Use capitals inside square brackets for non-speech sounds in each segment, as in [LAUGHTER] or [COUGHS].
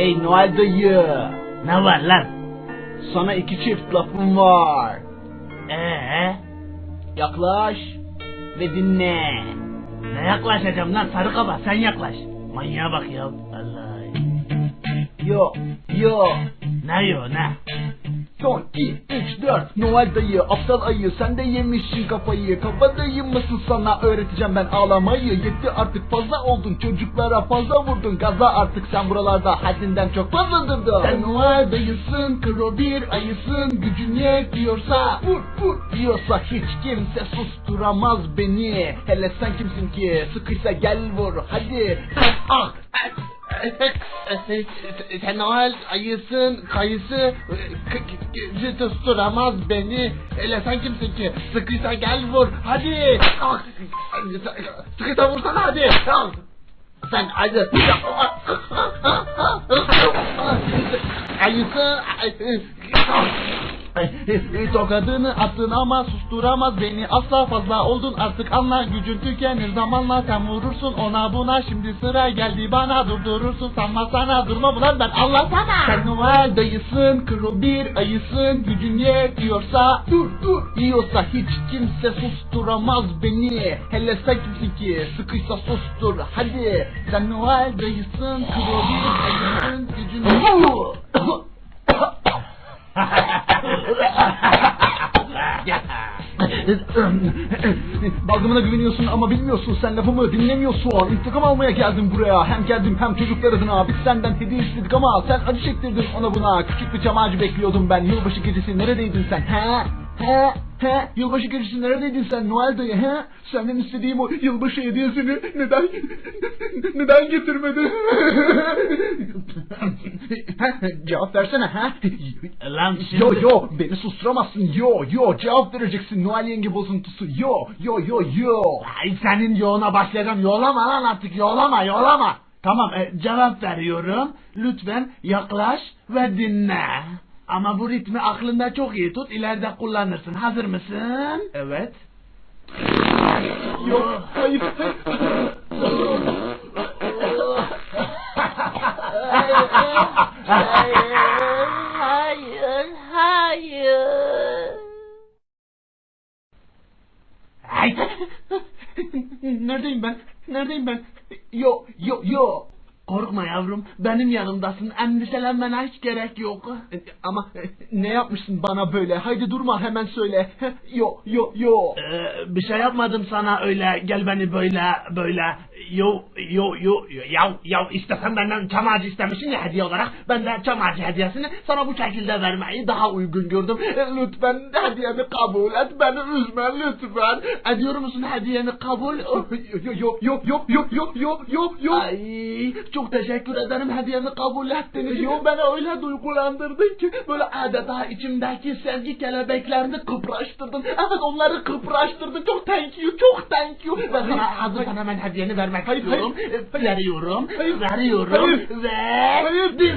Ey Noel dayı. Ne var lan? Sana iki çift lafım var. Ee, Yaklaş ve dinle. ne yaklaşacağım lan sarı kafa sen yaklaş. Manyağa bak ya. Allah. Yo yo. Ne yo ne? Son 2, 3, 4 Noel dayı aptal ayı sen de yemişsin kafayı. Kafa dayı mısın sana? Öğreteceğim ben ağlamayı. Yetti artık fazla oldun. Çocuklara fazla vurdun. Gaza artık sen buralarda haddinden çok fazla durdun. Sen Noel dayısın kro bir ayısın. Gücün yetiyorsa vur vur diyorsa Hiç kimse susturamaz beni. Hele sen kimsin ki? Sıkıysa gel vur hadi. Ah sen Noel ayısın, kayısı, gücü tusturamaz beni. Hele sen kimsin ki? Sıkıysa gel vur, hadi. Sıkıysa vursana hadi. Sen ayı. Ayısı. Tokadını [LAUGHS] attın ama susturamaz beni. Asla fazla oldun artık anla. Gücün tükenir zamanla sen vurursun ona buna. Şimdi sıra geldi bana durdurursun. Sanma sana durma ulan ben Allah sana. Sen Noel dayısın kuru bir ayısın. Gücün yetiyorsa dur dur. Yiyorsa hiç kimse susturamaz beni. Hele sen kimsin ki? Sıkıysa sustur hadi. Sen Noel dayısın kuru bir ayısın. Gücün [COUGHS] [CLEARS THROAT] Balgımına güveniyorsun ama bilmiyorsun sen lafımı dinlemiyorsun. İntikam almaya geldim buraya. Hem geldim hem çocuklar adına Biz senden hediye istedik ama sen acı çektirdin ona buna. Küçük bir çam bekliyordum ben. Yılbaşı gecesi neredeydin sen he he he yılbaşı gecesi neredeydin sen Noel dayı he Senden istediğim o yılbaşı hediyesini neden [LAUGHS] neden getirmedin [LAUGHS] Cevap versene ha Lan şimdi... Yo yo beni susturamazsın yo yo cevap vereceksin Noel yenge bozuntusu yo yo yo yo Ay senin yoğuna başlayacağım. Yoğlama lan artık yoğlama yoğlama. Tamam e, cevap veriyorum. Lütfen yaklaş ve dinle. Ama bu ritmi aklında çok iyi tut. ileride kullanırsın. Hazır mısın? Evet. Yok hayır hayır hayır, hayır. Ay. Neredeyim ben neredeyim ben yo yo yo Korkma yavrum. Benim yanımdasın. Endişelenmene hiç gerek yok. E, Ama e, ne yapmışsın bana böyle? Haydi durma hemen söyle. Yo yo yo. Ee, bir şey yapmadım sana öyle gel beni böyle böyle yo yo yo ya ya istesen benden çam ağacı istemişsin ya hediye olarak. Ben de çam ağacı hediyesini sana bu şekilde vermeyi daha uygun gördüm. E, lütfen hediyemi kabul et. Beni üzme lütfen. Ediyor musun hediyeni kabul? [LAUGHS] Yok yok yok yok yok yok yok yok. Ay çok teşekkür ederim hediyemi kabul ettiniz. Yo beni öyle duygulandırdın ki böyle adeta içimdeki sevgi kelebeklerini kıpraştırdın. Evet onları kıpraştırdın. Çok thank you çok thank you. Ben sana hazırsan hemen hediyeni ver vermek Hayır, istiyorum. hayır. Ee, Veriyorum, Hayır. veriyorum Hayır. ve... Hayır. [LAUGHS]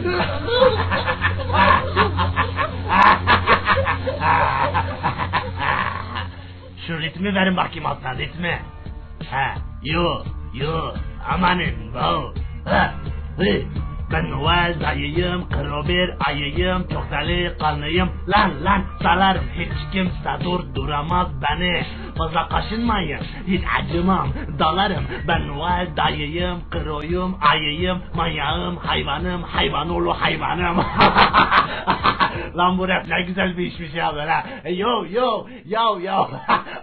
Şu ritmi verin bakayım alttan ritmi. Ha, yo, yo, amanın, wow. Ha, hı. Ben Noel dayıyım, kro bir ayıyım, çok delikanlıyım. Lan lan salarım, hiç kimse durduramaz beni. Fazla kaşınmayın, hiç acımam, dalarım. Ben Noel dayıyım, kroyum, ayıyım, manyağım, hayvanım, hayvanolu hayvanım. [LAUGHS] Lan bu rap ne güzel bir işmiş ya böyle. Yo yo, yo yo. [LAUGHS]